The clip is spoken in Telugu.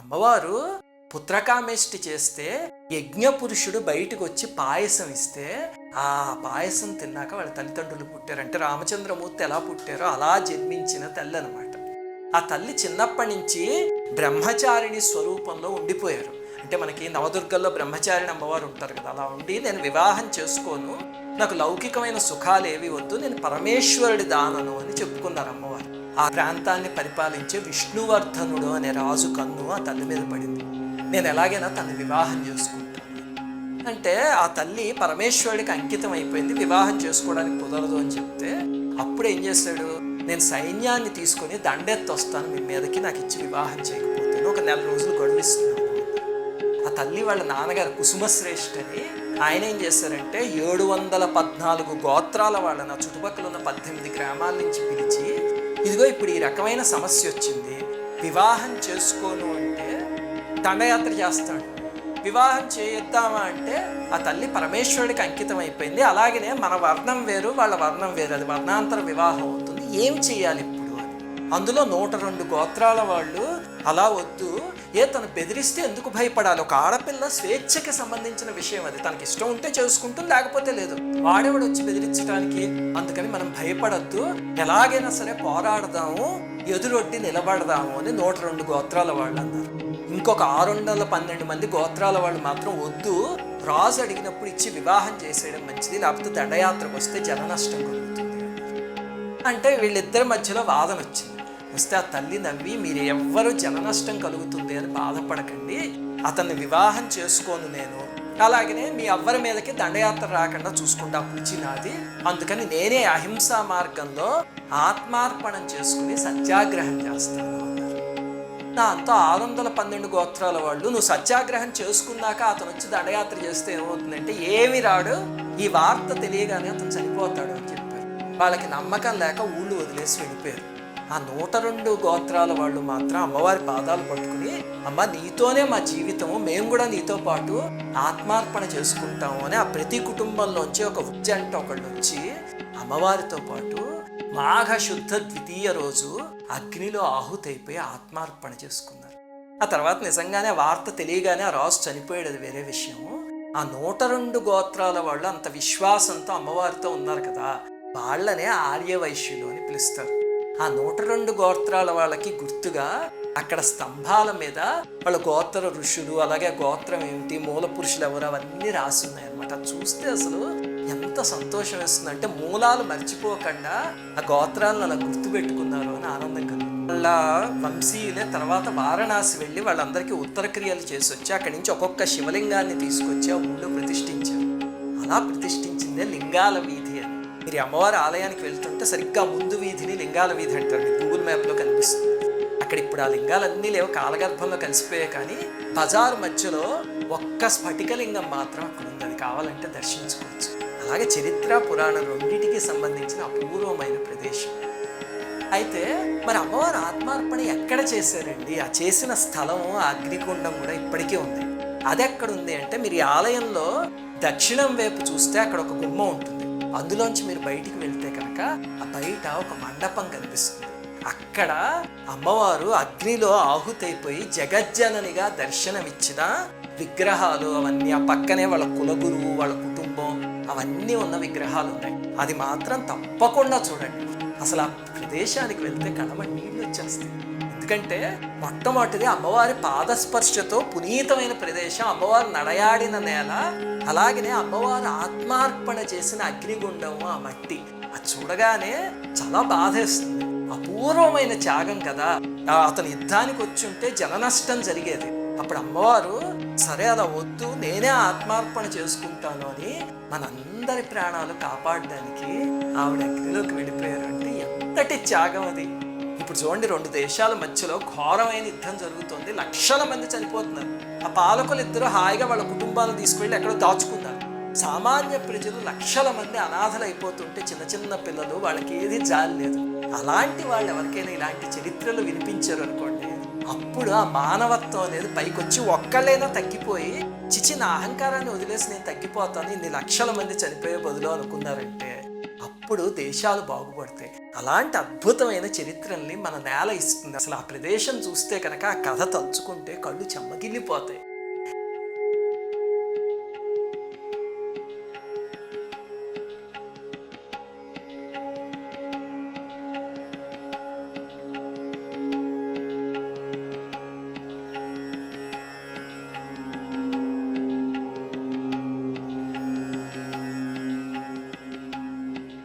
అమ్మవారు పుత్రకామేష్టి చేస్తే యజ్ఞపురుషుడు బయటకు వచ్చి పాయసం ఇస్తే ఆ పాయసం తిన్నాక వాళ్ళ తల్లిదండ్రులు పుట్టారు అంటే రామచంద్రమూర్తి ఎలా పుట్టారో అలా జన్మించిన తల్లి అనమాట ఆ తల్లి చిన్నప్పటి నుంచి బ్రహ్మచారిణి స్వరూపంలో ఉండిపోయారు. అంటే మనకి నవదుర్గల్లో బ్రహ్మచారిణి అమ్మవారు ఉంటారు కదా అలా ఉండి నేను వివాహం చేసుకోను నాకు లౌకికమైన సుఖాలు ఏవి వద్దు నేను పరమేశ్వరుడి దానను అని చెప్పుకున్నారు అమ్మవారు. ఆ ప్రాంతాన్ని పరిపాలించే విష్ణువర్ధనుడు అనే రాజు కన్ను ఆ తల్లి మీద పడింది. నేను ఎలాగైనా తను వివాహం చేసుకుంటాను. అంటే ఆ తల్లి పరమేశ్వరుడికి అంకితం అయిపోయింది వివాహం చేసుకోవడానికి కుదరదు అని చెప్తే అప్పుడు ఏం చేశాడు నేను సైన్యాన్ని తీసుకొని దండెత్తి వస్తాను మీ మీదకి నాకు ఇచ్చి వివాహం చేయకపోతే ఒక నెల రోజులు గడువిస్తున్నాను ఆ తల్లి వాళ్ళ నాన్నగారు కుసుమశ్రేష్ఠ అని ఆయన ఏం చేశారంటే ఏడు వందల పద్నాలుగు గోత్రాల వాళ్ళని చుట్టుపక్కల ఉన్న పద్దెనిమిది గ్రామాల నుంచి పిలిచి ఇదిగో ఇప్పుడు ఈ రకమైన సమస్య వచ్చింది. వివాహం చేసుకోను అంటే దండయాత్ర చేస్తాడు. వివాహం చేయిద్దామా అంటే ఆ తల్లి పరమేశ్వరుడికి అంకితం అయిపోయింది. అలాగనే మన వర్ణం వేరు వాళ్ళ వర్ణం వేరు. అది వర్ణాంతర వివాహం అవుతుంది. ఏం చేయాలి ఇప్పుడు? అని అందులో నూట రెండు గోత్రాల వాళ్ళు అలా వద్దు. ఏ తను బెదిరిస్తే ఎందుకు భయపడాలి? ఒక ఆడపిల్ల స్వేచ్ఛకి సంబంధించిన విషయం అది. తనకి ఇష్టం ఉంటే చేసుకుంటూ లేకపోతే లేదు. వాడేవాడు వచ్చి బెదిరించడానికి అందుకని మనం భయపడద్దు. ఎలాగైనా సరే పోరాడదాము ఎదురొడ్డి నిలబడదాము అని నూట రెండు గోత్రాల వాళ్ళు అన్నారు. ఇంకొక ఆరు వందల పన్నెండు మంది గోత్రాల వాళ్ళు మాత్రం వద్దు. రాజు అడిగినప్పుడు ఇచ్చి వివాహం చేసేయడం మంచిది లేకపోతే దండయాత్రకు వస్తే జన నష్టం కలుగుతుంది అంటే వీళ్ళిద్దరి మధ్యలో వాదన వచ్చింది. వస్తే ఆ తల్లి నవ్వి మీరు ఎవ్వరు జన నష్టం కలుగుతుంది అని బాధపడకండి. అతన్ని వివాహం చేసుకోను నేను. అలాగనే మీ అవ్వరి మీదకి దండయాత్ర రాకుండా చూసుకుంటా పూచి నాది. అందుకని నేనే అహింసా మార్గంలో ఆత్మార్పణం చేసుకుని సత్యాగ్రహం చేస్తాను నా దాంతో ఆరు వందల పన్నెండు గోత్రాల వాళ్ళు నువ్వు సత్యాగ్రహం చేసుకున్నాక అతను వచ్చి దండయాత్ర చేస్తే ఏమవుతుందంటే ఏమి రాడు. ఈ వార్త తెలియగానే అతను చనిపోతాడు అని చెప్పారు. వాళ్ళకి నమ్మకం లేక ఊళ్ళు వదిలేసి వెళ్ళిపోయారు. ఆ నూట రెండు గోత్రాల వాళ్ళు మాత్రం అమ్మవారి పాదాలు పట్టుకుని అమ్మ నీతోనే మా జీవితము మేము కూడా నీతో పాటు ఆత్మార్పణ చేసుకుంటాము అని ఆ ప్రతి కుటుంబంలోంచి ఒక ఉజ్జంట ఒకళ్ళు వచ్చి అమ్మవారితో పాటు మాఘ శుద్ధ ద్వితీయ రోజు అగ్నిలో ఆహుతైపోయి ఆత్మార్పణ చేసుకున్నారు. ఆ తర్వాత నిజంగానే ఆ వార్త తెలియగానే ఆ రాజు చనిపోయాడు అది వేరే విషయం. ఆ నూట రెండు గోత్రాల వాళ్ళు అంత విశ్వాసంతో అమ్మవారితో ఉన్నారు కదా వాళ్ళనే ఆర్యవైశ్యులు అని పిలుస్తారు. ఆ నూట రెండు గోత్రాల వాళ్ళకి గుర్తుగా అక్కడ స్తంభాల మీద వాళ్ళ గోత్ర ఋషులు అలాగే గోత్రం ఏమిటి మూల పురుషులు ఎవరు అవన్నీ రాసి ఉన్నాయన్నమాట. చూస్తే అసలు ఎంత సంతోషం వేస్తుంది అంటే మూలాలు మర్చిపోకుండా ఆ గోత్రాలను అలా గుర్తుపెట్టుకున్నారు అని ఆనందం కలిగింది. వాళ్ళ వంశీయులే తర్వాత వారణాసి వెళ్ళి వాళ్ళందరికీ ఉత్తర క్రియలు చేసి వచ్చి అక్కడి నుంచి ఒక్కొక్క శివలింగాన్ని తీసుకొచ్చి ఆ ఊళ్ళో ప్రతిష్ఠించారు. అలా ప్రతిష్ఠించిందే లింగాల మీరు అమ్మవారి ఆలయానికి వెళ్తుంటే సరిగ్గా ముందు వీధిని లింగాల వీధి అంటారు. మీకు గూగుల్ మ్యాప్లో కనిపిస్తుంది. అక్కడ ఇప్పుడు ఆ లింగాలన్నీ లేవు కాలగర్భంలో కలిసిపోయాయి కానీ బజారు మధ్యలో ఒక్క స్ఫటికలింగం మాత్రం అక్కడ ఉంది. అది కావాలంటే దర్శించుకోవచ్చు. అలాగే చరిత్ర పురాణం రెండింటికి సంబంధించిన అపూర్వమైన ప్రదేశం. అయితే మరి అమ్మవారు ఆత్మార్పణ ఎక్కడ చేశారండి? ఆ చేసిన స్థలం ఆ అగ్నికుండం కూడా ఇప్పటికీ ఉంది. అది ఎక్కడ ఉంది అంటే మీరు ఈ ఆలయంలో దక్షిణం వైపు చూస్తే అక్కడ ఒక గుమ్మ ఉంటుంది. అందులోంచి మీరు బయటికి వెళ్తే కనుక ఆ బయట ఒక మండపం కనిపిస్తుంది. అక్కడ అమ్మవారు అగ్నిలో ఆహుతైపోయి జగజ్జననిగా దర్శనమిచ్చిన విగ్రహాలు అవన్నీ ఆ పక్కనే వాళ్ళ కులగురువు వాళ్ళ కుటుంబం అవన్నీ ఉన్న విగ్రహాలు ఉన్నాయి. అది మాత్రం తప్పకుండా చూడండి. అసలు ఆ ప్రదేశానికి వెళ్తే కడమ నీళ్ళు వచ్చేస్తాయి. ఎందుకంటే మొట్టమొదటిది అమ్మవారి పాదస్పర్శతో పునీతమైన ప్రదేశం అమ్మవారు నడయాడిన నేల అలాగనే అమ్మవారు ఆత్మార్పణ చేసిన అగ్నిగుండము ఆ మట్టి. అది చూడగానే చాలా బాధేస్తుంది. అపూర్వమైన త్యాగం కదా. అతను యుద్ధానికి వచ్చి ఉంటే జన నష్టం జరిగేది. అప్పుడు అమ్మవారు సరే అలా వద్దు నేనే ఆత్మార్పణ చేసుకుంటాను అని మనందరి ప్రాణాలు కాపాడడానికి ఆవిడ అగ్నిలోకి వెళ్ళిపోయారు. అంటే ఎంతటి త్యాగం అది. ఇప్పుడు చూడండి రెండు దేశాల మధ్యలో ఘోరమైన యుద్ధం జరుగుతోంది. లక్షల మంది చనిపోతున్నారు. ఆ పాలకులు ఇద్దరు హాయిగా వాళ్ళ కుటుంబాలను తీసుకెళ్ళి ఎక్కడో దాచుకున్నారు. సామాన్య ప్రజలు లక్షల మంది అనాథలు అయిపోతుంటే చిన్న చిన్న పిల్లలు వాళ్ళకి ఏది జాలి లేదు. అలాంటి వాళ్ళు ఎవరికైనా ఇలాంటి చరిత్రలు వినిపించారు అనుకోండి అప్పుడు ఆ మానవత్వం అనేది పైకొచ్చి ఒక్కళ్ళైనా తగ్గిపోయి చిచి నా అహంకారాన్ని వదిలేసి నేను తగ్గిపోతాను ఇన్ని లక్షల మంది చనిపోయే బదులు అనుకున్నారంటే అప్పుడు దేశాలు బాగుపడతాయి. అలాంటి అద్భుతమైన చరిత్రల్ని మన నేల ఇస్తుంది. అసలు ఆ ప్రదేశం చూస్తే కనుక ఆ కథ తలుచుకుంటే కళ్ళు చెమ్మగిల్లిపోతాయి